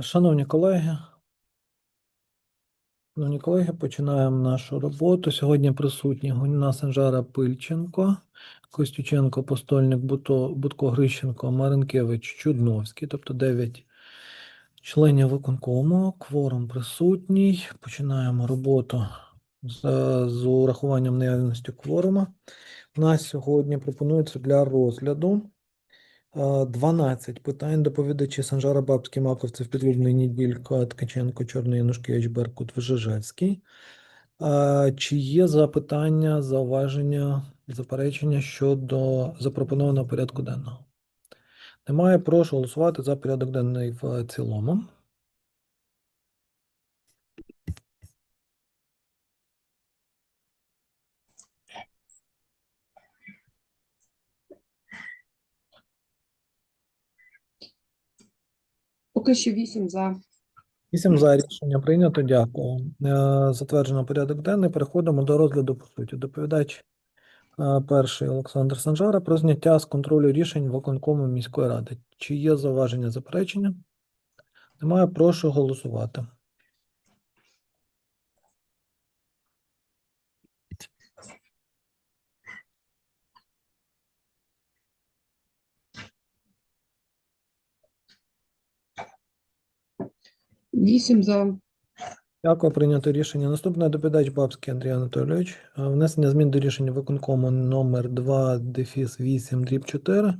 Шановні колеги, шановні колеги, починаємо нашу роботу. Сьогодні присутні Гуніна Санжара Пильченко, Костюченко, Постольник, Буто, Будко Грищенко, Маринкевич, Чудновський, тобто 9 членів виконкому. Кворум присутній. Починаємо роботу з, з урахуванням наявності кворума. У нас сьогодні пропонується для розгляду 12 питань. Доповідачі Санжара Бабський, Маковцев, Підвільний, Ніділько, Ткаченко, Чорний, Янушкевич, Беркут, Вижижевський. Е, Чи є запитання, зауваження, заперечення щодо запропонованого порядку денного? Немає. Прошу голосувати за порядок денний в цілому. Поки що вісім за. Вісім за рішення прийнято. Дякую. Е, Затверджено порядок денний. Переходимо до розгляду по суті. Доповідач е, перший Олександр Санжара про зняття з контролю рішень виконкому міської ради. Чи є зауваження заперечення? Немає. Прошу голосувати. Вісім за. Дякую, прийнято рішення. Наступний доповідач Бабський Андрій Анатолійович. Е, Внесення змін до рішення виконкому номер 2 дефіс 8 дріб 4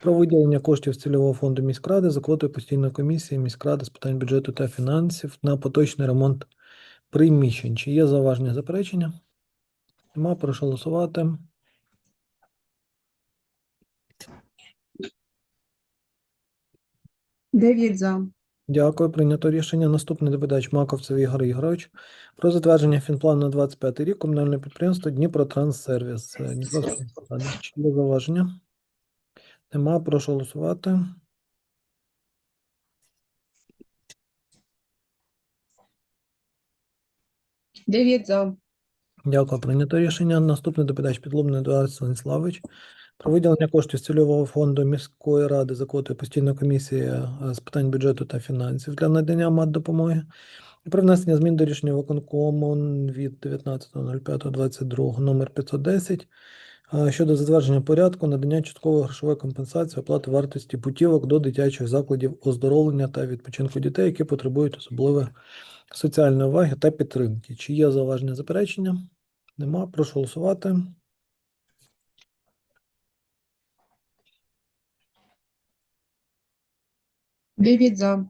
про виділення коштів з цільового фонду міськради за квотою постійної комісії міськради з питань бюджету та фінансів на поточний ремонт приміщень. Чи є зауваження заперечення? Нема, прошу голосувати. Дев'ять за. Дякую, прийнято рішення. Наступний доповідач Маковцев Ігор Ігорович про затвердження фінплану на 25 рік комунальне підприємство Дніпротранссервіс. Чи є зауваження? Нема, прошу голосувати. Дев'ять за. Дякую, прийнято рішення. Наступний доповідач Підлобний Едуард Станіславович про виділення коштів з цільового фонду міської ради за квотою постійної комісії е, з питань бюджету та фінансів для надання мат-допомоги. І про внесення змін до рішення виконкому від 19.05.22 номер 510 е, щодо затвердження порядку надання часткової грошової компенсації оплати вартості путівок до дитячих закладів оздоровлення та відпочинку дітей, які потребують особливої соціальної уваги та підтримки. Чи є зауваження заперечення? Нема. Прошу голосувати. Дев'ять за.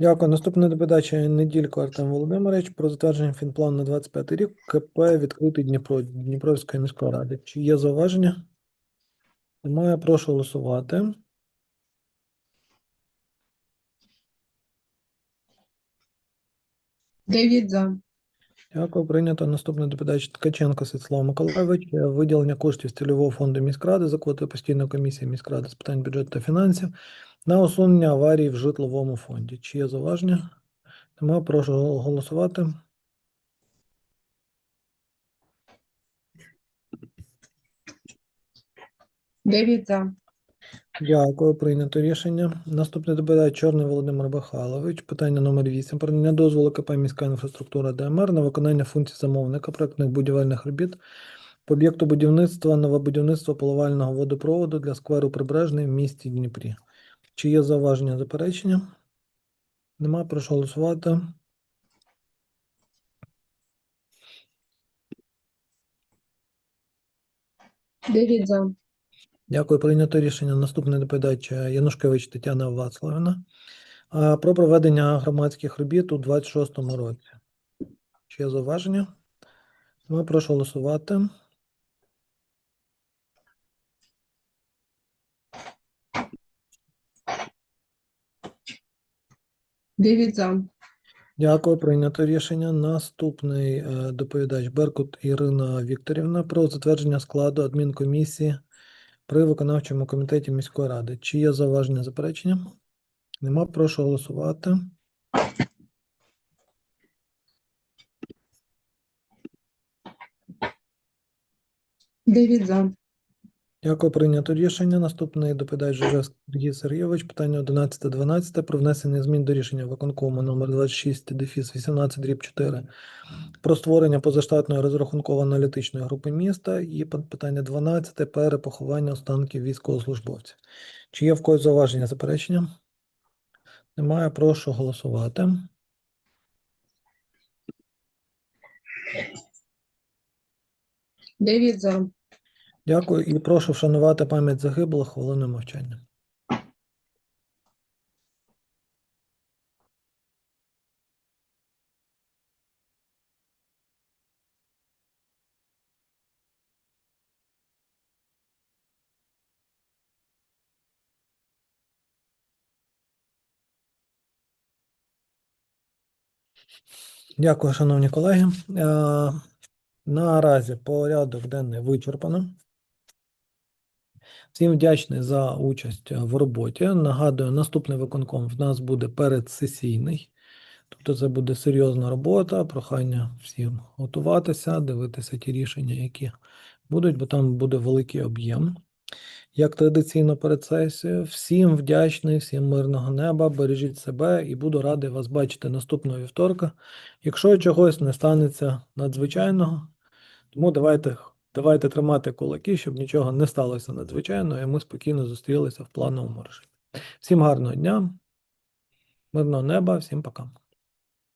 Дякую. Наступна доповідача Неділько Артем Володимирович про затвердження фінплану на 25 рік КП відкритий Дніпро Дніпровської міської ради. Чи є зауваження? Немає. Прошу голосувати. Дев'ять за. Дякую. Прийнято. Наступний доповідач Ткаченко Святослав Миколайович. Е, Виділення коштів з цільового фонду міськради за квотою постійної комісії міськради з питань бюджету та фінансів на усунення аварій в житловому фонді. Чи є зауваження? Немає. Прошу голосувати. Дев'ять за. Дякую, прийнято рішення. Наступне доповідає Чорний Володимир Михайлович. Питання номер 8. Про надання дозволу КП міська інфраструктура ДМР на виконання функцій замовника проектних будівельних робіт по об'єкту будівництва новобудівництва поливального водопроводу для скверу Прибережний в місті Дніпрі. Чи є зауваження заперечення? Нема, прошу голосувати. Дев'ять за. Дякую, прийнято рішення. Наступний доповідач Янушкевич Тетяна Вацлавівна про проведення громадських робіт у 26-му році. Чи є зауваження? Ми прошу голосувати. Дев'ять за. Дякую, прийнято рішення. Наступний е, доповідач Беркут Ірина Вікторівна про затвердження складу адмінкомісії при виконавчому комітеті міської ради. Чи є зауваження заперечення? Нема, прошу голосувати. Дев'ять за. Дякую, прийнято рішення. Наступний доповідач Жижевський Сергій Сергійович. Питання 11.12 про внесення змін до рішення виконкому номер 26 дефіс 18 дріб 4 про створення позаштатної розрахунково-аналітичної групи міста і питання 12 перепоховання останків військовослужбовців. Чи є в когось зауваження заперечення? Немає. Прошу голосувати. Дев'ять за. Дякую і прошу вшанувати пам'ять загиблих хвилиною мовчання. Дякую, шановні колеги. Е, Наразі порядок денний вичерпано. Всім вдячний за участь в роботі. Нагадую, наступний виконком в нас буде передсесійний. Тобто це буде серйозна робота, прохання всім готуватися, дивитися ті рішення, які будуть, бо там буде великий об'єм. Як традиційно перед сесією, всім вдячний, всім мирного неба, бережіть себе і буду радий вас бачити наступного вівторка. Якщо чогось не станеться надзвичайного, тому давайте, давайте тримати кулаки, щоб нічого не сталося надзвичайного, і ми спокійно зустрілися в плановому режимі. Всім гарного дня, мирного неба, всім пока.